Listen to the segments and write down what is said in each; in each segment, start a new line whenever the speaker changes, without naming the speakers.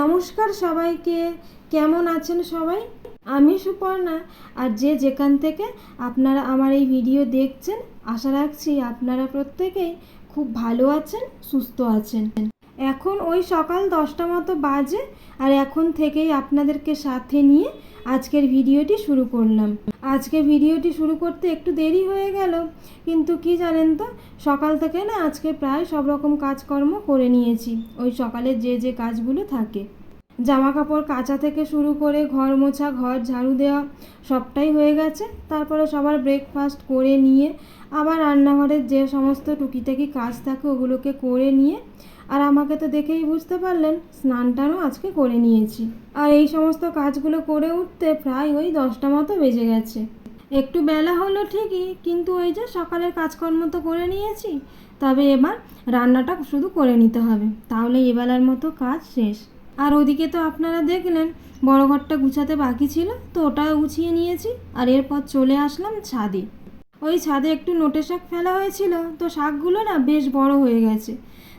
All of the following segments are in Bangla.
নমস্কার সবাইকে, কেমন আছেন সবাই? আমি সুপর্ণা, আর যে যেখান থেকে আপনারা আমার এই ভিডিও দেখছেন, আশা রাখছি আপনারা প্রত্যেকেই খুব ভালো আছেন, সুস্থ আছেন। এখন ওই সকাল দশটা মতো বাজে আর এখন থেকেই আপনাদেরকে সাথে নিয়ে আজকের ভিডিওটি শুরু করলাম। আজকে ভিডিওটি শুরু করতে একটু দেরি হয়ে গেল, কিন্তু কি জানেন তো, সকাল থেকে না আজকে প্রায় সব রকম কাজকর্ম করে নিয়েছি। ওই সকালে যে যে কাজগুলো থাকে। জামা কাপড় কাচা থেকে শুরু করে ঘর মোছা, ঘর ঝাড়ু দেওয়া সবটাই হয়ে গেছে। তারপরে সবার ব্রেকফাস্ট করে নিয়ে আবার রান্নাঘরের যে সমস্ত টুকিটাকি কাজ থাকে ওগুলোকে করে নিয়ে, আর আমাকে তো দেখেই বুঝতে পারলেন, স্নানটানও আজকে করে নিয়েছি। আর এই সমস্ত কাজগুলো করে উঠতে প্রায় ওই দশটা মতো বেজে গেছে। একটু বেলা হলো ঠিকই, কিন্তু ওই যে সকালের কাজকর্ম তো করে নিয়েছি, তবে এবার রান্নাটা শুধু করে নিতে হবে। তাহলে এবেলার মতো কাজ শেষ। আর ওদিকে তো আপনারা দেখলেন, বড় ঘরটা গুছাতে বাকি ছিল, তো ওটাও গুছিয়ে নিয়েছি, আর এরপর চলে আসলাম ছাদে। ওই ছাদে একটু নোটে শাক ফেলা হয়েছিল, তো শাকগুলো না বেশ বড় হয়ে গেছে।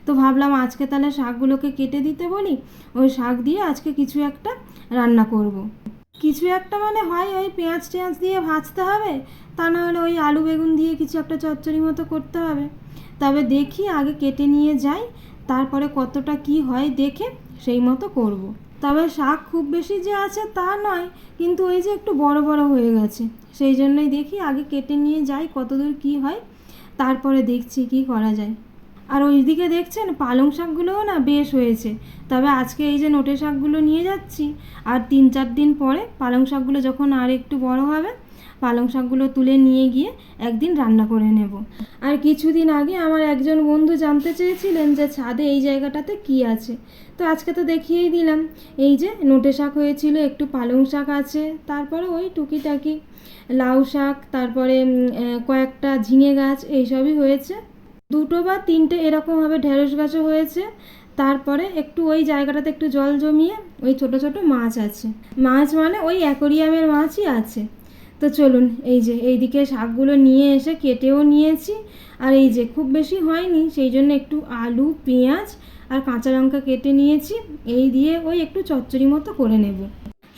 তো ভাবলাম আজকে তাহলে শাকগুলোকে কেটে দিতে বলি, ওই শাক দিয়ে আজকে কিছু একটা রান্না করব। কিছু একটা মানে হয় ওই পেঁয়াজ টেঁয়াজ দিয়ে ভাজতে হবে, তা না হলে ওই আলু বেগুন দিয়ে কিছু একটা চচ্চড়ি মতো করতে হবে। তবে দেখি আগে কেটে নিয়ে যাই, তারপরে কতটা কি হয় দেখে সেই মতো করব। তবে শাক খুব বেশি যে আছে তা নয়, কিন্তু ওই যে একটু বড় বড় হয়ে গেছে। সেই জন্যই দেখি আগে কেটে নিয়ে যাই কতদূর কি হয়, তারপরে দেখছি কি করা যায়। আর ওইদিকে দেখছেন পালং শাকগুলোও না বেশ হয়েছে। তবে আজকে এই যে নোটে শাকগুলো নিয়ে যাচ্ছি, আর তিন চার দিন পরে পালং শাকগুলো যখন আর একটু বড় হবে পালং শাকগুলো তুলে নিয়ে গিয়ে একদিন রান্না করে নেব। আর কিছুদিন আগে আমার একজন বন্ধু জানতে চেয়েছিলেন যে ছাদে এই জায়গাটাতে কি আছে। তো আজকে তো দেখিয়েই দিলাম। এই যে নোটে শাক হয়েছিল, একটু পালং শাক আছে, তারপরে ওই টুকিটাকি লাউ শাক, তারপরে কয়েকটা ঝিঙে গাছ, এইসবই হয়েছে। দুটো বা তিনটে এরকমভাবে ঢেঁড়স গাছও হয়েছে। তারপরে একটু ওই জায়গাটাতে একটু জল জমিয়ে ওই ছোট ছোট মাছ আছে। মাছ মানে ওই অ্যাকোরিয়ামের মাছই আছে। তো চলুন, এই যে, এইদিকে শাকগুলো নিয়ে এসে কেটেও নিয়েছি। আর এই যে, খুব বেশি হয়নি, সেই জন্য একটু আলু, পেঁয়াজ আর কাঁচা লঙ্কা কেটে নিয়েছি। এই দিয়ে ওই একটু চচ্চড়ি মতো করে নেব।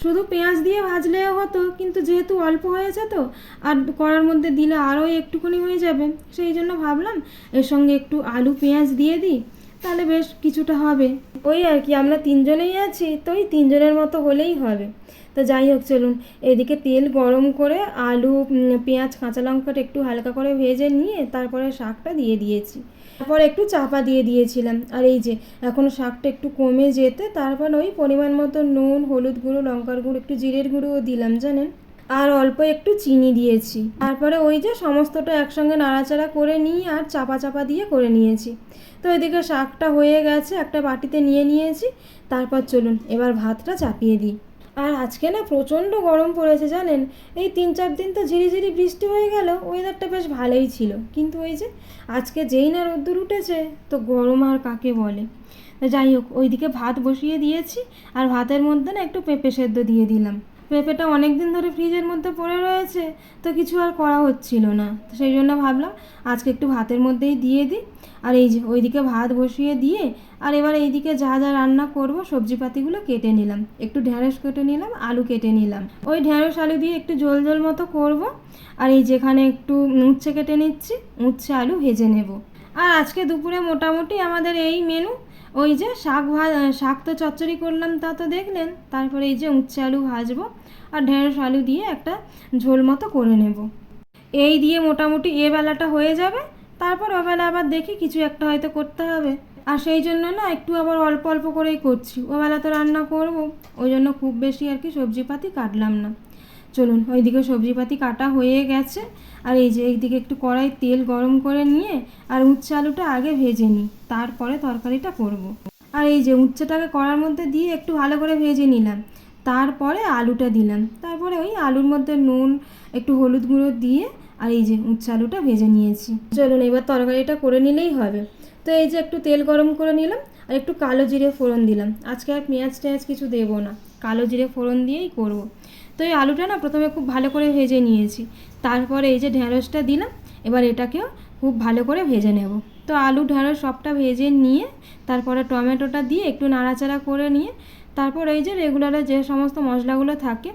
শুধু পেঁয়াজ দিয়ে ভাজলেও হতো, কিন্তু যেহেতু অল্প হয়েছে তো, আর কড়ার মধ্যে দিলে আরও একটুখানি হয়ে যাবে। সেই জন্য ভাবলাম, এর সঙ্গে একটু আলু, পেঁয়াজ দিয়ে দিই। তাহলে বেশ কিছুটা হবে। ওই আর কি, আমরা তিনজনেই আছি, তো ওই তিনজনের মতো হলেই হবে। তো যাই হোক, চলুন, এদিকে তেল গরম করে আলু পেঁয়াজ, কাঁচা লঙ্কাটা একটু হালকা করে ভেজে নিয়ে তারপরে শাকটা দিয়ে দিয়েছি। তারপর একটু চাপা দিয়ে দিয়েছিলাম। আর এই যে, এখন শাকটা একটু কমে যেতে, তারপর ওই পরিমাণ মতো নুন, হলুদ গুঁড়ো, লঙ্কার গুঁড়ো, একটু জিরের গুঁড়োও দিলাম, জানেন? আর অল্প একটু চিনি দিয়েছি। তারপরে ওই যে সমস্তটা একসঙ্গে নাড়াচাড়া করে নিয়ে আর চাপা চাপা দিয়ে করে নিয়েছি। তো এদিকে শাকটা হয়ে গেছে, একটা বাটিতে নিয়ে নিয়েছি। তারপর চলুন, এবার ভাতটা চাপিয়ে দিই। আর আজকে না প্রচণ্ড গরম পড়েছে জানেন? এই তিন চার দিন তো ঝিরিঝিরি বৃষ্টি হয়ে গেল ওয়েদারটা বেশ ভালোই ছিল। কিন্তু ওই যে আজকে যেই না রোদ্দুর উঠেছে, তো গরম আর কাকে বলে? যাই হোক, ওইদিকে ভাত বসিয়ে দিয়েছি আর ভাতের মধ্যে না একটু পেঁপে সেদ্ধ দিয়ে দিলাম। পেঁপেটা অনেক দিন ধরে ফ্রিজের মধ্যে পড়ে রয়েছে, তো কিছু আর করা হচ্ছিল না। তো সেই জন্য ভাবলাম আজকে একটু ভাতের মধ্যেই দিয়ে দিই। আর এই যে ওইদিকে ভাত বসিয়ে দিয়ে, আর এবার এইদিকে যা যা রান্না করব, সবজিপাতিগুলো কেটে নিলাম। একটু ঢ্যাঁড়স কেটে নিলাম, আলু কেটে নিলাম। ওই ঢ্যাঁড়স আলু দিয়ে একটু জল ঝোল মতো করব, আর এই যেখানে একটু উচ্ছে কেটে নিচ্ছি, উচ্ছে আলু ভেজে নেব। আর আজকে দুপুরে মোটামুটি আমাদের এই মেনু ওই যে শাক ভা, শাক তো চচ্চড়ি করলাম তা তো দেখলেন, তারপরে এই যে উচ্ছে আলু ভাজবো আর ঢেঁড়স আলু দিয়ে একটা ঝোল মতো করে নেব। এই দিয়ে মোটামুটি এ বেলাটা হয়ে যাবে, তারপর ওবেলা আবার দেখি কিছু একটা হয়তো করতে হবে। আর সেই জন্য না একটু আবার অল্প অল্প করেই করছি। ওবেলা তো রান্না করব, ওই জন্য খুব বেশি আর কি সবজিপাতি কাটলাম না। চলুন ওইদিকে সবজিপাতি কাটা হয়ে গেছে। আর এই যে এইদিকে একটু কড়াই তেল গরম করে নিয়ে আর উচ্ছে আলুটা আগে ভেজে নিই, তারপরে তরকারিটা করব। আর এই যে উচ্ছেটাকে কড়ার মধ্যে দিয়ে একটু ভালো করে ভেজে নিলাম। তারপরে আলুটা দিলাম। তারপরে ওই আলুর মধ্যে নুন, একটু হলুদ গুঁড়ো দিয়ে আর এই যে উচ্ছে আলুটা ভেজে নিয়েছি। চলুন এবার তরকারিটা করে নিলেই হবে। তো এই যে একটু তেল গরম করে নিলাম আর একটু কালো জিরে ফোড়ন দিলাম। আজকে আর পেঁয়াজ টেঁয়াজ কিছু দেবো না। কালো জিরে ফোড়ন দিয়েই করব। তো এই আলুটা না প্রথমে খুব ভালো করে ভেজে নিয়েছি। তারপরে এই যে ঢ্যাঁড়সটা দিলাম, এবার এটাকেও খুব ভালো করে ভেজে নেব। তো আলু ঢ্যাঁড়স সবটা ভেজে নিয়ে তারপরে টমেটোটা দিয়ে একটু নাড়াচাড়া করে নিয়ে তারপর এই যে রেগুলারে যে সমস্ত মশলাগুলো থাকে,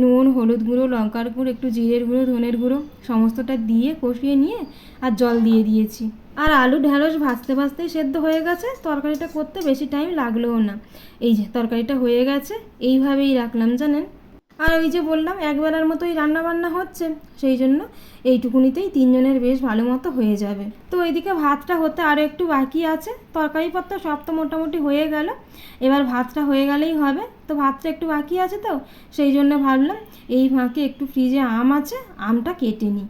নুন, হলুদ গুঁড়ো, লঙ্কার গুঁড়ো, একটু জিরের গুঁড়ো, ধনের গুঁড়ো, সমস্তটা দিয়ে কষিয়ে নিয়ে আর জল দিয়ে দিয়েছি। আর আলু ঢ্যাঁড়স ভাজতে ভাজতেই সেদ্ধ হয়ে গেছে, তরকারিটা করতে বেশি টাইম লাগলোও না। এই যে তরকারিটা হয়ে গেছে, এইভাবেই রাখলাম, জানেন? আর ওই যে বললাম, একবেলার মতোই রান্না বান্না হচ্ছে, সেই জন্য এইটুকুনিতেই তিনজনের বেশ ভালো মতো হয়ে যাবে। তো এইদিকে ভাতটা হতে আরও একটু বাকি আছে তরকারিপত্র সব তো মোটামুটি হয়ে গেল। এবার ভাতটা হয়ে গেলেই হবে। তো ভাতটা একটু বাকি আছে তো, সেই জন্য ভাবলাম এই ফাঁকে একটু ফ্রিজে আম আছে, আমটা কেটে নিই।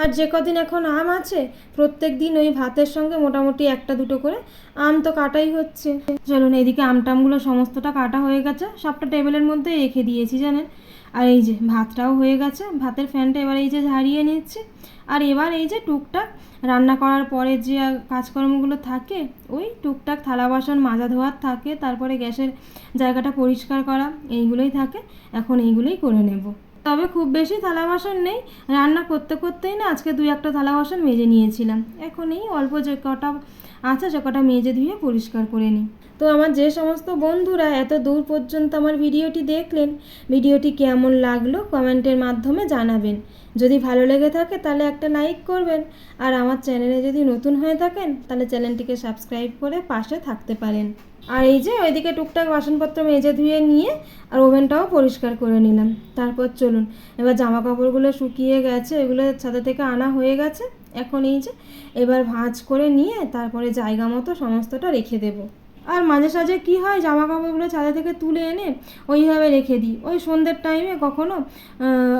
আর যে কদিন এখন আম আছে, প্রত্যেক দিন ওই ভাতের সঙ্গে মোটামুটি একটা দুটো করে আম তো কাটাই হচ্ছে। চলুন এইদিকে আমটামগুলো সমস্তটা কাটা হয়ে গেছে, সবটা টেবিলের মধ্যে রেখে দিয়েছি, জানেন? আর এই যে ভাতটাও হয়ে গেছে, ভাতের ফ্যানটা এবার এই যে ঝাড়িয়ে নিচ্ছি। আর এবার এই যে টুকটাক রান্না করার পরে যে কাজকর্মগুলো থাকে, ওই টুকটাক থালা বাসন মাজা ধোয়ার থাকে, তারপরে গ্যাসের জায়গাটা পরিষ্কার করা, এইগুলোই থাকে। এখন এইগুলোই করে নেব। তবে খুব বেশি থালা বাসন নেই, রান্না করতে করতেই না আজকে দুই একটা থালা বাসন মেজে নিয়েছিলাম। এখন এই অল্প যে কটা আছে চকাটা মেজে ধুয়ে পরিষ্কার করে নিই। তো আমার যে সমস্ত বন্ধুরা এত দূর পর্যন্ত আমার ভিডিওটি দেখলেন, ভিডিওটি কেমন লাগল কমেন্টের মাধ্যমে জানাবেন। যদি ভালো লেগে থাকে তাহলে একটা লাইক করবেন। আর আমার চ্যানেলে যদি নতুন হয়ে থাকেন তাহলে চ্যানেলটিকে সাবস্ক্রাইব করে পাশে থাকতে পারেন। আর এই যে ওইদিকে টুকটাক বাসনপত্র মেজে ধুয়ে নিয়ে আর ওভেনটাও পরিষ্কার করে নিলাম। তারপর চলুন, এবার জামা কাপড়গুলো শুকিয়ে গেছে, এগুলো ছাদে থেকে আনা হয়ে গেছে। এখন এই যে এবার ভাঁজ করে নিয়ে তারপরে জায়গা মতো সমস্তটা রেখে দেবো। আর মাঝে সাঝে কি হয় জামা কাপড়গুলো ছাদা থেকে তুলে এনে ওইভাবে রেখে দিই। ওই সন্ধ্যের টাইমে কখনো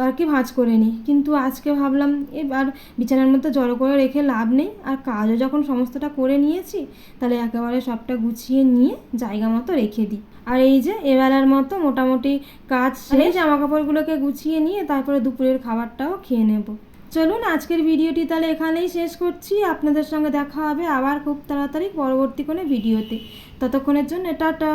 আর কি ভাঁজ করে নিই। কিন্তু আজকে ভাবলাম এবার বিছানার মধ্যে জড়ো করে রেখে লাভ নেই। আর কাজও যখন সমস্তটা করে নিয়েছি তাহলে একেবারে সবটা গুছিয়ে নিয়ে জায়গা মতো রেখে দিই। আর এই যে এবেলার মতো মোটামুটি কাজ সেই জামা কাপড়গুলোকে গুছিয়ে নিয়ে তারপরে দুপুরের খাবারটাও খেয়ে নেব। চলুন আজকের ভিডিওটি তাহলে এখানেই শেষ করছি। আপনাদের সঙ্গে দেখা হবে আবার খুব তাড়াতাড়ি পরবর্তী কোনো ভিডিওতে। ততক্ষণের জন্য টাটা।